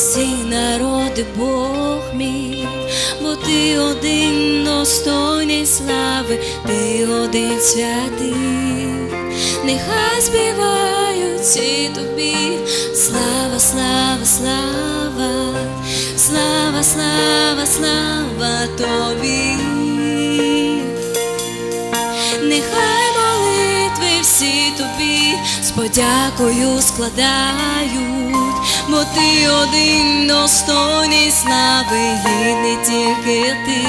ти Бог мій, бо ти один достойний слави, ти один святий, нехай співають всі тобі, слава, слава, слава, слава, слава, слава тобі. Подякою складають, бо ти один достойний слави, і не тільки ти,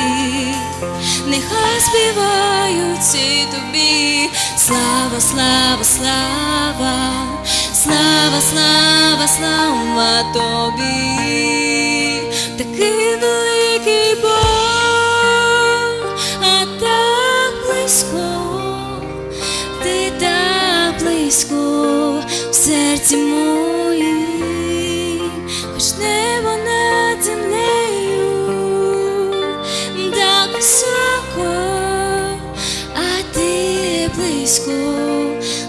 нехай співають всі тобі, слава, слава, слава, слава, слава, слава тобі, такий великий Бог, а так близько, в серці моїм, хоч небо над землею, так високо, а ти близько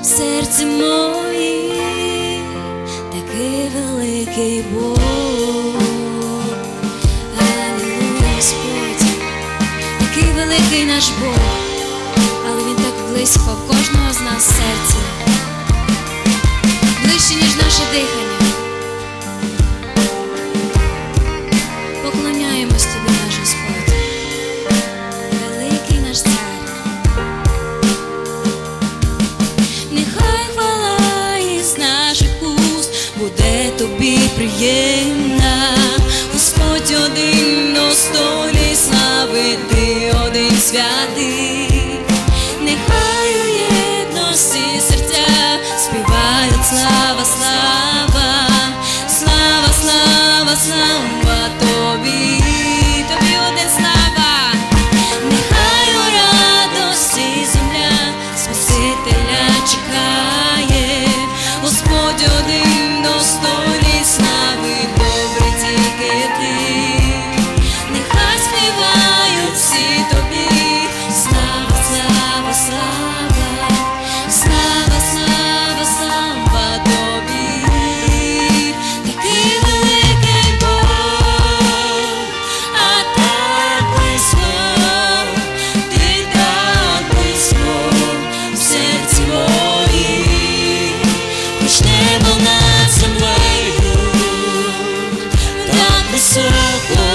в серці моїм, такий великий Бог. Господь, такий великий наш Бог, але Він так близько в кожного з нас в дихання. Поклоняємось тобі, наш Господь, великий наш цар. Нехай хвала із наших уст буде тобі приємна, Господь один достойний слави, ти один святий, нехай у єдності серця співають слава, слава, слава тобі, тобі один слава. Нехай у радості земля Спасителя чекає, Господь один достойний слави, добрий тільки ти, нехай співають всі тобі, слава, слава, слава, так